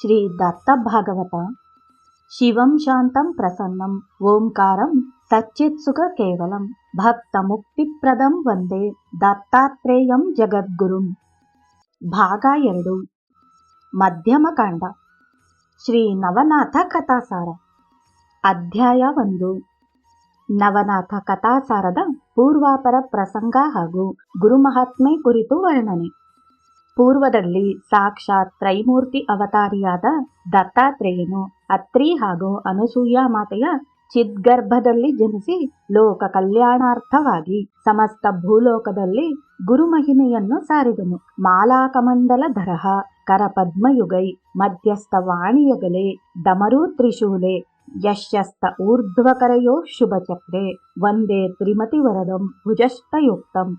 ಶ್ರೀ ದತ್ತಭಾಗವತ. ಶಿವಂ ಶಾಂತಂ ಪ್ರಸನ್ನಂ, ಓಂಕಾರಂ ಸಚ್ಚಿತ್ಸುಖ ಕೇವಲಂ ಭಕ್ತ ಮುಕ್ತಿಪ್ರದಂ ವಂದೇ ದತ್ತಾತ್ರೇಯಂ ಜಗದ್ಗುರುಂ. ಭಾಗ ಎರಡು. ಮಧ್ಯಮ ಕಾಂಡ. ಶ್ರೀ ನವನಾಥ ಕಥಾಸಾರ. ಅಧ್ಯಾಯ ಒಂದು. ನವನಾಥ ಕಥಾಸಾರದ ಪೂರ್ವಾಪರ ಪ್ರಸಂಗ ಹಾಗೂ ಗುರುಮಹಾತ್ಮೆ ಕುರಿತು ವರ್ಣನೆ. ಪೂರ್ವದಲ್ಲಿ ಸಾಕ್ಷಾತ್ ತ್ರೈಮೂರ್ತಿ ಅವತಾರಿಯಾದ ದತ್ತಾತ್ರೇಯನು ಅತ್ರಿ ಹಾಗೂ ಅನಸೂಯ ಮಾತೆಯ ಚಿದ್ಗರ್ಭದಲ್ಲಿ ಜನಿಸಿ ಲೋಕ ಕಲ್ಯಾಣಾರ್ಥವಾಗಿ ಸಮಸ್ತ ಭೂಲೋಕದಲ್ಲಿ ಗುರುಮಹಿಮೆಯನ್ನು ಸಾರಿದನು. ಮಾಲಾಕಮಂಡಲ ಧರಹ ಕರಪದ್ಮಯುಗೈ, ಮಧ್ಯಸ್ಥ ವಾಣಿಯಗಲೆ ಡಮರೂ ತ್ರಿಶೂಲೆ ಯಶಸ್ತ ಊರ್ಧ್ವಕರಯೋ ಶುಭಚಕ್ರೆ ತ್ರಿಮತಿ ವರದಂ ಭುಜಸ್ಥಯುಕ್ತಂ.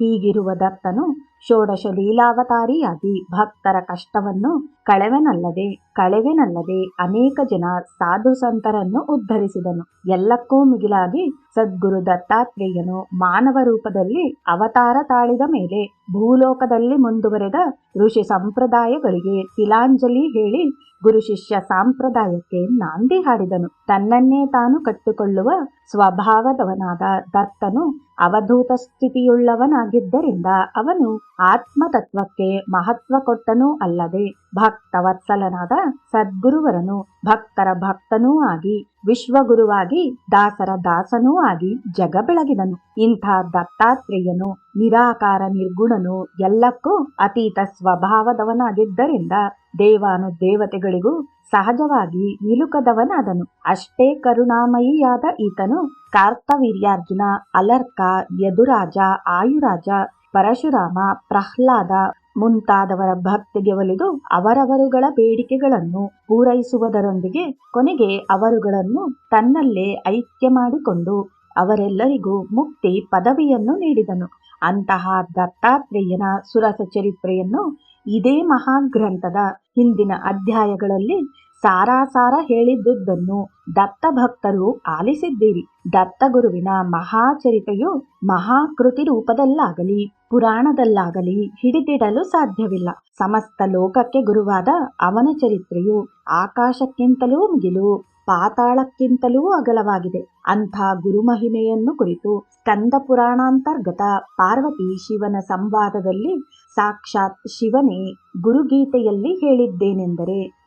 ಹೀಗಿರುವ ದತ್ತನು ಷೋಡಶ ಲೀಲಾವತಾರಿಯಾಗಿ ಭಕ್ತರ ಕಷ್ಟವನ್ನು ಕಳೆವೆನಲ್ಲದೆ ಕಳೆವೆನಲ್ಲದೆ ಅನೇಕ ಜನ ಸಾಧು ಸಂತರನ್ನು ಉದ್ಧರಿಸಿದನು. ಎಲ್ಲಕ್ಕೂ ಮಿಗಿಲಾಗಿ ಸದ್ಗುರು ದತ್ತಾತ್ರೇಯನು ಮಾನವ ರೂಪದಲ್ಲಿ ಅವತಾರ ತಾಳಿದ ಮೇಲೆ ಭೂಲೋಕದಲ್ಲಿ ಮುಂದುವರೆದ ಋಷಿ ಸಂಪ್ರದಾಯಗಳಿಗೆ ತಿಲಾಂಜಲಿ ಹೇಳಿ ಗುರು ಶಿಷ್ಯ ಸಾಂಪ್ರದಾಯಕ್ಕೆ ನಾಂದಿ ಹಾಡಿದನು. ತನ್ನನ್ನೇ ತಾನು ಕಟ್ಟಿಕೊಳ್ಳುವ ಸ್ವಭಾವದವನಾದ ದತ್ತನು ಅವಧೂತ ಸ್ಥಿತಿಯುಳ್ಳವನಾಗಿದ್ದರಿಂದ ಅವನು ಆತ್ಮತತ್ವಕ್ಕೆ ಮಹತ್ವ ಕೊಟ್ಟನೂ ಅಲ್ಲದೆ ಭಕ್ತವತ್ಸಲನಾದ ಸದ್ಗುರುವರನು ಭಕ್ತರ ಭಕ್ತನೂ ಆಗಿ ವಿಶ್ವಗುರುವಾಗಿ, ದಾಸರ ದಾಸನೂ ಆಗಿ ಜಗ ಬೆಳಗಿದನು ಇಂಥ ದತ್ತಾತ್ರೇಯನು, ನಿರಾಕಾರ ನಿರ್ಗುಣನು, ಎಲ್ಲಕ್ಕೂ ಅತೀತ ಸ್ವಭಾವದವನಾಗಿದ್ದರಿಂದ ದೇವಾನು ದೇವತೆಗಳಿಗೂ ಸಹಜವಾಗಿ ನಿಲುಕದವನಾದನು. ಅಷ್ಟೇ ಕರುಣಾಮಯಿಯಾದ ಈತನು ಕಾರ್ತವೀರ್ಯಾರ್ಜುನ, ಅಲರ್ಕ, ಯದುರಾಜ, ಆಯುರಾಜ ಪರಶುರಾಮ ಪ್ರಹ್ಲಾದ ಮುಂತಾದವರ ಭಕ್ತಿಗೆ ಒಲಿದು ಅವರವರುಗಳ ಬೇಡಿಕೆಗಳನ್ನು ಪೂರೈಸುವುದರೊಂದಿಗೆ ಕೊನೆಗೆ ಅವರುಗಳನ್ನು ತನ್ನಲ್ಲೇ ಐಕ್ಯ ಮಾಡಿಕೊಂಡು ಅವರೆಲ್ಲರಿಗೂ ಮುಕ್ತಿ ಪದವಿಯನ್ನು ನೀಡಿದನು. ಅಂತಹ ದತ್ತಾತ್ರೇಯನ ಸುರಸ ಚರಿತ್ರೆಯನ್ನು ಇದೇ ಮಹಾಗ್ರಂಥದ ಹಿಂದಿನ ಅಧ್ಯಾಯಗಳಲ್ಲಿ ಸಾರಾಸಾರ ಹೇಳಿದ್ದುದನ್ನು ದತ್ತ ಭಕ್ತರು ಆಲಿಸಿದ್ದೀರಿ. ದತ್ತಗುರುವಿನ ಮಹಾಚರಿತೆಯು ಮಹಾಕೃತಿ ರೂಪದಲ್ಲಾಗಲಿ, ಪುರಾಣದಲ್ಲಾಗಲಿ ಹಿಡಿದಿಡಲು ಸಾಧ್ಯವಿಲ್ಲ. ಸಮಸ್ತ ಲೋಕಕ್ಕೆ ಗುರುವಾದ ಅವನ ಚರಿತ್ರೆಯು ಆಕಾಶಕ್ಕಿಂತಲೂ ಮುಗಿಲು, ಪಾತಾಳಕ್ಕಿಂತಲೂ ಅಗಲವಾಗಿದೆ. ಅಂಥ ಗುರುಮಹಿಮೆಯನ್ನು ಕುರಿತು ಸ್ಕಂದ ಪುರಾಣಾಂತರ್ಗತ ಪಾರ್ವತಿ ಶಿವನ ಸಂವಾದದಲ್ಲಿ ಸಾಕ್ಷಾತ್ ಶಿವನೇ ಗುರುಗೀತೆಯಲ್ಲಿ ಹೇಳಿದ್ದೇನೆಂದರೆ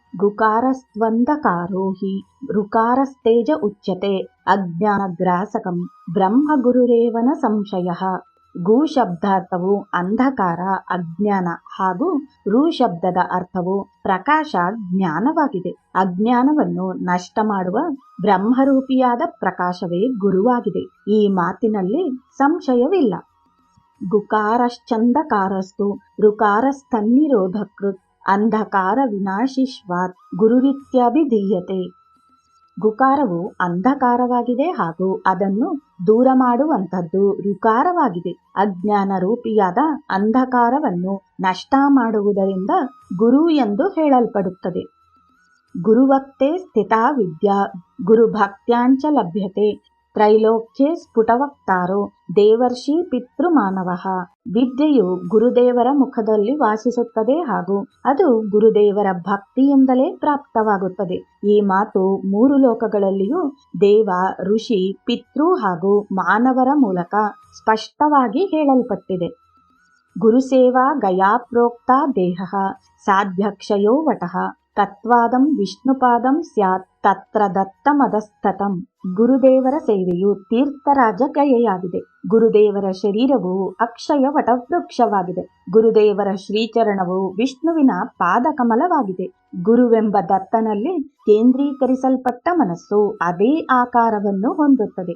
ಹಿ ಋಕಾರಸ್ತೇಜ ಉಚ್ಯತೆ, ಅಜ್ಞಾನಗ್ರಾಸಕಂ ಬ್ರಹ್ಮ ಗುರುರೇವನ ಸಂಶಯ. ಗು ಶಬ್ದಾರ್ಥವು ಅಂಧಕಾರ, ಅಜ್ಞಾನ ಹಾಗೂ ರು ಶಬ್ದದ ಅರ್ಥವು ಪ್ರಕಾಶ, ಜ್ಞಾನವಾಗಿದೆ. ಅಜ್ಞಾನವನ್ನು ನಷ್ಟ ಮಾಡುವ ಬ್ರಹ್ಮರೂಪಿಯಾದ ಪ್ರಕಾಶವೇ ಗುರುವಾಗಿದೆ. ಈ ಮಾತಿನಲ್ಲಿ ಸಂಶಯವಿಲ್ಲ. ಗುಕಾರಶ್ಚಂದಕಾರಸ್ತು ಋಕಾರಸ್ಥನ್ನಿರೋಧಕೃತ್ ಅಂಧಕಾರ ವಿನಾಶಿಶ್ವಾತ್ ಗುರುರಿತ್ಯಭಿಧೀಯತೆ ಗುಕಾರವು ಅಂಧಕಾರವಾಗಿದೆ ಹಾಗೂ ಅದನ್ನು ದೂರ ಮಾಡುವಂಥದ್ದು ಋಕಾರವಾಗಿದೆ ಅಜ್ಞಾನ ರೂಪಿಯಾದ ಅಂಧಕಾರವನ್ನು ನಷ್ಟ ಮಾಡುವುದರಿಂದ ಗುರು ಎಂದು ಹೇಳಲ್ಪಡುತ್ತದೆ. ಗುರುವಕ್ತೆ ಸ್ಥಿತಾ ವಿದ್ಯಾ ಗುರುಭಕ್ತ್ಯಾಂಚ ಲಭ್ಯತೆ, ತ್ರೈಲೋಕ್ಯೆ ಸ್ಫುಟವಕ್ತಾರೋ ದೇವರ್ಷಿ ಪಿತೃಮಾನವ. ವಿದ್ಯೆಯು ಗುರುದೇವರ ಮುಖದಲ್ಲಿ ವಾಸಿಸುತ್ತದೆ ಹಾಗೂ ಅದು ಗುರುದೇವರ ಭಕ್ತಿಯಿಂದಲೇ ಪ್ರಾಪ್ತವಾಗುತ್ತದೆ. ಈ ಮಾತು ಮೂರು ಲೋಕಗಳಲ್ಲಿಯೂ ದೇವ, ಋಷಿ, ಪಿತೃ ಹಾಗೂ ಮಾನವರ ಮೂಲಕ ಸ್ಪಷ್ಟವಾಗಿ ಹೇಳಲ್ಪಟ್ಟಿದೆ. ಗುರುಸೇವಾ ಗಯಾ ಪ್ರೋಕ್ತ ದೇಹ, ಸಾಧ್ಯಕ್ಷಯೋ ವಟಃ. ತತ್ವಾದಂ ವಿಷ್ಣುಪಾದಂ ಸ್ಯಾತ್, ತತ್ರ ದತ್ತಮದಸ್ತತಂ ಗುರುದೇವರ ಸೇವೆಯು ತೀರ್ಥರಾಜ ಕಯೆಯಾಗಿದೆ ಗುರುದೇವರ ಶರೀರವು ಅಕ್ಷಯ ವಟವೃಕ್ಷವಾಗಿದೆ ಗುರುದೇವರ ಶ್ರೀಚರಣವು ವಿಷ್ಣುವಿನ ಪಾದಕಮಲವಾಗಿದೆ. ಗುರುವೆಂಬ ದತ್ತನಲ್ಲಿ ಕೇಂದ್ರೀಕರಿಸಲ್ಪಟ್ಟ ಮನಸ್ಸು ಅದೇ ಆಕಾರವನ್ನು ಹೊಂದುತ್ತದೆ.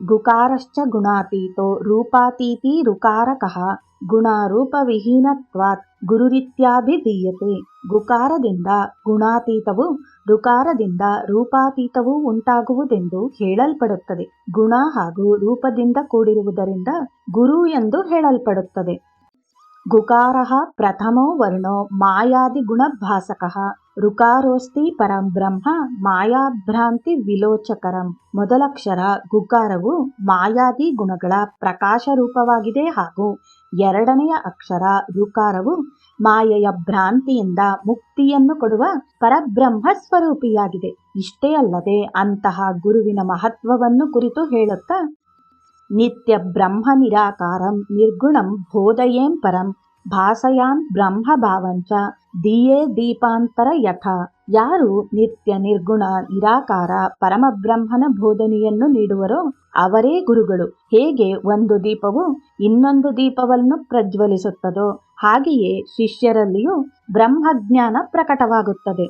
ಗುಕಾರಶ್ಚ ಗುಣಾತೀತೋ ರೂಪಾತೀತಿ ರುಕಾರಕಃ. ಗುಣರೂಪವಿಹೀನತ್ವಾತ್. ಗುರುರಿತ್ಯಾಭಿಧೀಯತೆ. ಗುಕಾರದಿಂದ ಗುಣಾತೀತವು, ಋಕಾರದಿಂದ ರೂಪಾತೀತವೂ ಉಂಟಾಗುವುದೆಂದು ಹೇಳಲ್ಪಡುತ್ತದೆ. ಗುಣ ಹಾಗೂ ರೂಪದಿಂದ ಕೂಡಿರುವುದರಿಂದ ಗುರು ಎಂದು ಹೇಳಲ್ಪಡುತ್ತದೆ. ಗುಕಾರಃ ಪ್ರಥಮೋ ವರ್ಣೋ ಮಾಯಾದಿಗುಣಭಾಸಕಃ ಋಕಾರೋಸ್ತಿ ಪರಂ ಬ್ರಹ್ಮ ಮಾಯಾಭ್ರಾಂತಿ ವಿಲೋಚಕರಂ. ಮೊದಲಕ್ಷರ ಗುಕಾರವು ಮಾಯಾದಿ ಗುಣಗಳ ಪ್ರಕಾಶ ರೂಪವಾಗಿದೆ ಹಾಗೂ ಎರಡನೆಯ ಅಕ್ಷರ ಋಕಾರವು ಮಾಯೆಯ ಭ್ರಾಂತಿಯಿಂದ ಮುಕ್ತಿಯನ್ನು ಕೊಡುವ ಪರಬ್ರಹ್ಮ ಸ್ವರೂಪಿಯಾಗಿದೆ. ಇಷ್ಟೇ ಅಲ್ಲದೆ ಅಂತಹ ಗುರುವಿನ ಮಹತ್ವವನ್ನು ಕುರಿತು ಹೇಳುತ್ತಾ, ನಿತ್ಯ ಬ್ರಹ್ಮ ನಿರಾಕಾರಂ ನಿರ್ಗುಣಂ ಬೋಧಯೇಂ ಪರಂ. ಭಾಸಯಾನ್ ಬ್ರಹ್ಮ ಭಾವಂಚ ದಿಯೇ ದೀಪಾಂತರ ಯಥ. ಯಾರು ನಿತ್ಯ ನಿರ್ಗುಣ ನಿರಾಕಾರ ಪರಮಬ್ರಹ್ಮನ ಬೋಧನೆಯನ್ನು ನೀಡುವರೋ ಅವರೇ ಗುರುಗಳು. ಹೇಗೆ ಒಂದು ದೀಪವು ಇನ್ನೊಂದು ದೀಪವನ್ನು ಪ್ರಜ್ವಲಿಸುತ್ತದೋ ಹಾಗೆಯೇ ಶಿಷ್ಯರಲ್ಲಿಯೂ ಬ್ರಹ್ಮಜ್ಞಾನ ಪ್ರಕಟವಾಗುತ್ತದೆ.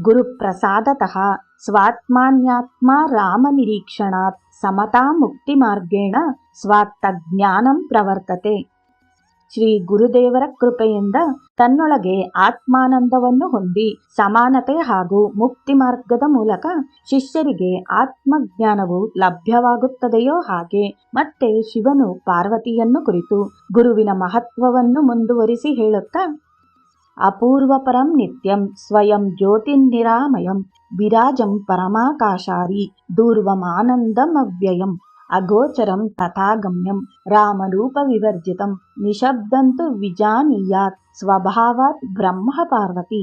ಗುರುಪ್ರಸಾದತಃ ಸ್ವಾತ್ಮಾನ್ಯಾತ್ಮ ರಾಮನಿರೀಕ್ಷಣಾತ್ ಸಮತಾ ಮುಕ್ತಿಮಾರ್ಗೇಣ ಸ್ವಾತ್ತಜ್ಞಾನಂ ಪ್ರವರ್ತತೆ. ಶ್ರೀ ಗುರುದೇವರ ಕೃಪೆಯಿಂದ ತನ್ನೊಳಗೆ ಆತ್ಮಾನಂದವನ್ನು ಹೊಂದಿ ಸಮಾನತೆ ಹಾಗೂ ಮುಕ್ತಿ ಮಾರ್ಗದ ಮೂಲಕ ಶಿಷ್ಯರಿಗೆ ಆತ್ಮಜ್ಞಾನವು ಲಭ್ಯವಾಗುತ್ತದೆಯೋ ಹಾಗೆ ಮತ್ತೆ ಶಿವನು ಪಾರ್ವತಿಯನ್ನು ಕುರಿತು ಗುರುವಿನ ಮಹತ್ವವನ್ನು ಮುಂದುವರಿಸಿ ಹೇಳುತ್ತಾ, ಅಪೂರ್ವಪರಂ ನಿತ್ಯಂ ಸ್ವಯಂ ಜ್ಯೋತಿರ್ನಿರಾಮಯಂ ವಿರಾಜಂ ಪರಮಾಕಾಶಾರಿ ಅಗೋಚರಂ ತಥಾಗಮ್ಯಂ ರಾಮರೂಪವಿವರ್ಜಿತಂ ನಿಶಬ್ದಂತು ವಿಜಾನೀಯಾತ್ ಸ್ವಭಾವಾತ್ ಬ್ರಹ್ಮ ಪಾರ್ವತಿ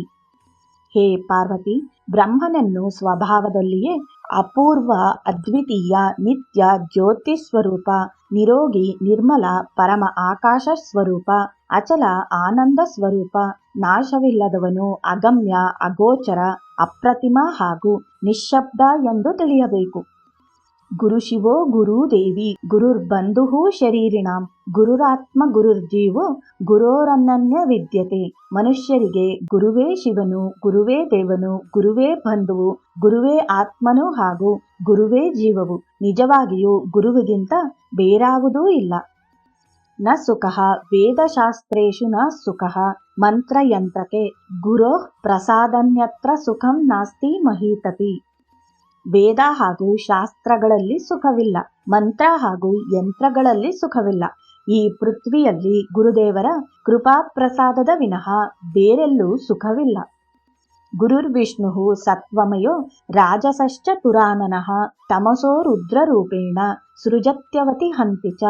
ಹೇ ಪಾರ್ವತಿ ಬ್ರಹ್ಮನನ್ನು ಸ್ವಭಾವದಲ್ಲಿಯೇ ಅಪೂರ್ವ ಅದ್ವಿತೀಯ ನಿತ್ಯ ಜ್ಯೋತಿ ಸ್ವರೂಪ ನಿರೋಗಿ ನಿರ್ಮಲ ಪರಮ ಆಕಾಶ ಸ್ವರೂಪ, ಅಚಲ ಆನಂದ ಸ್ವರೂಪ, ನಾಶವಿಲ್ಲದವನು ಅಗಮ್ಯ, ಅಗೋಚರ, ಅಪ್ರತಿಮ ಹಾಗೂ ನಿಶ್ಶಬ್ದ ಎಂದು ತಿಳಿಯಬೇಕು। ಗುರುಶಿವೋ ಗುರುದೇವಿ ಗುರುರ್ಬಂಧು ಶರೀರಿಣಾಂ, ಗುರುರಾತ್ಮ ಗುರುರ್ಜೀವೋ ಗುರೋರನ್ನನ್ಯ ವಿದ್ಯತೆ. ಮನುಷ್ಯರಿಗೆ ಗುರುವೇ ಶಿವನು, ಗುರುವೇ ದೇವನು, ಗುರುವೇ ಬಂಧುವು, ಗುರುವೇ ಆತ್ಮನು ಹಾಗೂ ಗುರುವೇ ಜೀವವು. ನಿಜವಾಗಿಯೂ ಗುರುವಿಗಿಂತ ಬೇರಾವುದೂ ಇಲ್ಲ. ನ ಸುಖಃ ವೇದಶಾಸ್ತ್ರೇಷು ನ ಸುಖಃ. ಮಂತ್ರಯಂತ್ರಕ್ಕೆ ಗುರೋ ಪ್ರಸಾದನ್ಯತ್ರ ಸುಖಂ ನಾಸ್ತಿ ಮಹೀತತಿ. ವೇದ ಹಾಗೂ ಶಾಸ್ತ್ರಗಳಲ್ಲಿ ಸುಖವಿಲ್ಲ, ಮಂತ್ರ ಹಾಗೂ ಯಂತ್ರಗಳಲ್ಲಿ ಸುಖವಿಲ್ಲ. ಈ ಪೃಥ್ವಿಯಲ್ಲಿ ಗುರುದೇವರ ಕೃಪಾ ಪ್ರಸಾದದ ವಿನಃ ಬೇರೆಲ್ಲೂ ಸುಖವಿಲ್ಲ. ಗುರುರ್ವಿಷ್ಣು ಸತ್ವಮಯೋ ರಾಜಸಶ್ಚ ತುರಾನನಃ ತಮಸೋ ರುದ್ರರೂಪೇಣ ಸೃಜತ್ಯವತಿ ಹಂತಿ ಚ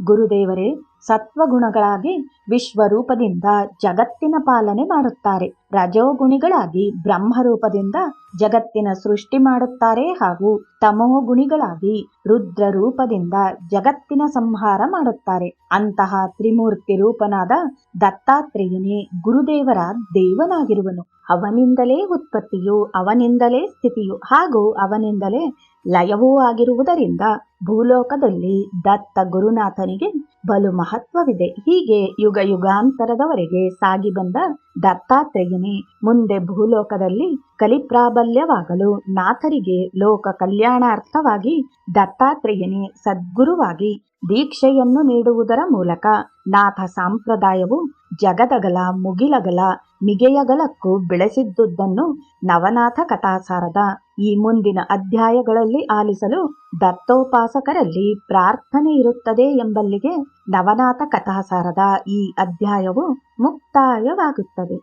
ಗುರುದೇವರೇ ಸತ್ವಗುಣಗಳಾಗಿ ವಿಶ್ವರೂಪದಿಂದ ಜಗತ್ತಿನ ಪಾಲನೆ ಮಾಡುತ್ತಾರೆ. ರಜೋಗುಣಿಗಳಾಗಿ ಬ್ರಹ್ಮರೂಪದಿಂದ ಜಗತ್ತಿನ ಸೃಷ್ಟಿ ಮಾಡುತ್ತಾರೆ ಹಾಗೂ ತಮೋಗುಣಿಗಳಾಗಿ ರುದ್ರ ರೂಪದಿಂದ ಜಗತ್ತಿನ ಸಂಹಾರ ಮಾಡುತ್ತಾರೆ. ಅಂತಹ ತ್ರಿಮೂರ್ತಿ ರೂಪನಾದ ದತ್ತಾತ್ರೇಯನೇ ಗುರುದೇವರ ದೇವನಾಗಿರುವನು. ಅವನಿಂದಲೇ ಉತ್ಪತ್ತಿಯು, ಅವನಿಂದಲೇ ಸ್ಥಿತಿಯು ಹಾಗೂ ಅವನಿಂದಲೇ ಲಯವೂ ಆಗಿರುವುದರಿಂದ ಭೂಲೋಕದಲ್ಲಿ ದತ್ತ ಗುರುನಾಥನಿಗೆ ಬಲು ಮಹತ್ವವಿದೆ. ಹೀಗೆ ಯುಗ ಯುಗಾಂತರದವರೆಗೆ ಸಾಗಿ ಬಂದ ದತ್ತಾತ್ರೇಯನೇ ಮುಂದೆ ಭೂಲೋಕದಲ್ಲಿ ಕಲಿಪ್ರಾಬಲ್ಯವಾಗಲು ನಾಥರಿಗೆ ಲೋಕ ಕಲ್ಯಾಣಾರ್ಥವಾಗಿ ದತ್ತಾತ್ರೇಯನೇ ಸದ್ಗುರುವಾಗಿ ದೀಕ್ಷೆಯನ್ನು ನೀಡುವುದರ ಮೂಲಕ ನಾಥ ಸಂಪ್ರದಾಯವು ಜಗದಗಲ ಮುಗಿಲಗಲ ಮಿಗೆಯಗಲಕ್ಕೂ ಬೆಳೆಸಿದ್ದುದನ್ನು ನವನಾಥ ಕಥಾಸಾರದ ಈ ಮುಂದಿನ ಅಧ್ಯಾಯಗಳಲ್ಲಿ ಆಲಿಸಲು ದತ್ತೋಪಾಸಕರಲ್ಲಿ ಪ್ರಾರ್ಥನೆ ಇರುತ್ತದೆ ಎಂಬಲ್ಲಿಗೆ ನವನಾಥ ಕಥಾಸಾರದ ಈ ಅಧ್ಯಾಯವು ಮುಕ್ತಾಯವಾಗುತ್ತದೆ.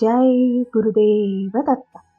ಜೈ ಗುರುದೇವ ದತ್ತ.